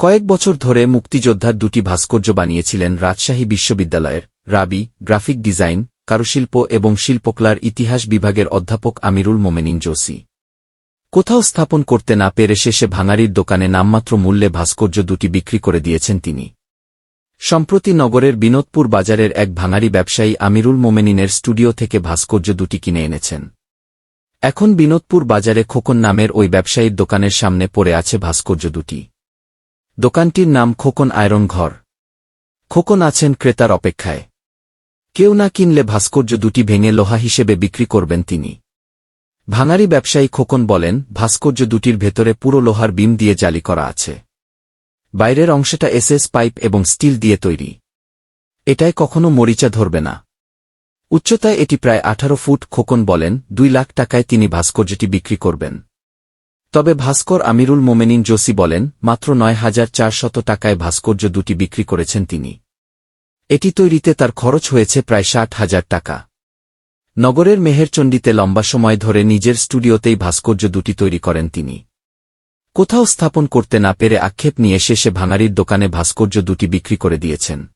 কয়েক বছর ধরে মুক্তিযোদ্ধার দুটি ভাস্কর্য বানিয়েছিলেন রাজশাহী বিশ্ববিদ্যালয়ের, রাবি, গ্রাফিক ডিজাইন, কারুশিল্প এবং শিল্পকলার ইতিহাস বিভাগের অধ্যাপক আমিরুল মোমেনিন জোসি কোথাও স্থাপন করতে না পেরে শেষে ভাঙারির দোকানে নামমাত্র মূল্যে ভাস্কর্য দুটি বিক্রি করে দিয়েছেন তিনি। সম্প্রতি নগরের বিনোদপুর বাজারের এক ভাঙারি ব্যবসায়ী আমিরুল মোমেনিনের স্টুডিও থেকে ভাস্কর্য দুটি কিনে এনেছেন। এখন বিনোদপুর বাজারে খোকন নামের ওই ব্যবসায়ীর দোকানের সামনে পড়ে আছে ভাস্কর্য দুটি। দোকানটির নাম খোকন আয়রন ঘর। খোকন আছেন ক্রেতার অপেক্ষায়। কেউ না কিনলে ভাস্কর্য দুটি ভেঙে লোহা হিসেবে বিক্রি করবেন তিনি। ভাঙারি ব্যবসায়ী খোকন বলেন, ভাস্কর্য দুটির ভেতরে পুরো লোহার বিম দিয়ে জালি করা আছে। বাইরের অংশটা এসএস পাইপ এবং স্টিল দিয়ে তৈরি। এটায় কখনো মরিচা ধরবে না। উচ্চতায় এটি প্রায় আঠারো ফুট, খোকন বলেন, দুই লাখ টাকায় তিনি ভাস্কর্যটি বিক্রি করবেন। তবে ভাস্কর আমিরুল মোমেনিন জোসি বলেন, মাত্র নয় হাজার চারশত টাকায় ভাস্কর্য দুটি বিক্রি করেছেন তিনি। এটি তৈরিতে তার খরচ হয়েছে প্রায় ষাট হাজার টাকা। নগরের মেহেরচণ্ডীতে লম্বা সময় ধরে নিজের স্টুডিওতেই ভাস্কর্য দুটি তৈরি করেন তিনি। কোথাও স্থাপন করতে না পেরে আক্ষেপ নিয়ে শেষে ভাঙারির দোকানে ভাস্কর্য দুটি বিক্রি করে দিয়েছেন।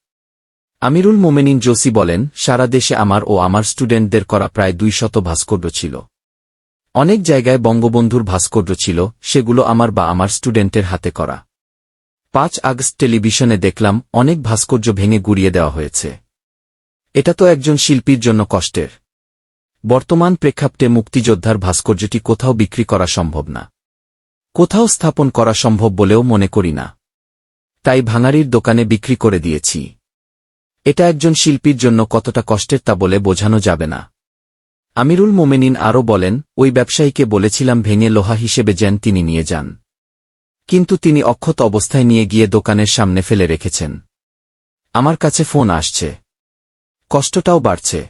আমিরুল মোমেনিন জোসি বলেন, সারা দেশে আমার ও আমার স্টুডেন্টদের করা প্রায় দুই শত ভাস্কর্য ছিল। অনেক জায়গায় বঙ্গবন্ধুর ভাস্কর্য ছিল, সেগুলো আমার বা আমার স্টুডেন্টের হাতে করা। পাঁচ আগস্ট টেলিভিশনে দেখলাম, অনেক ভাস্কর্য ভেঙে গুড়িয়ে দেওয়া হয়েছে। এটা তো একজন শিল্পীর জন্য কষ্টের। বর্তমান প্রেক্ষাপটে মুক্তিযোদ্ধার ভাস্কর্যটি কোথাও বিক্রি করা সম্ভব না। কোথাও স্থাপন করা সম্ভব বলেও মনে করি না। তাই ভাঙারির দোকানে বিক্রি করে দিয়েছি। এটা একজন শিল্পীর জন্য কতটা কষ্টের তা বলে বোঝানো যাবে না। আমিরুল মোমেনিন আরও বলেন, ওই ব্যবসায়ীকে বলেছিলাম ভেঙে লোহা হিসেবে যেন তিনি নিয়ে যান। কিন্তু তিনি অক্ষত অবস্থায় নিয়ে গিয়ে দোকানের সামনে ফেলে রেখেছেন। আমার কাছে ফোন আসছে। কষ্টটাও বাড়ছে।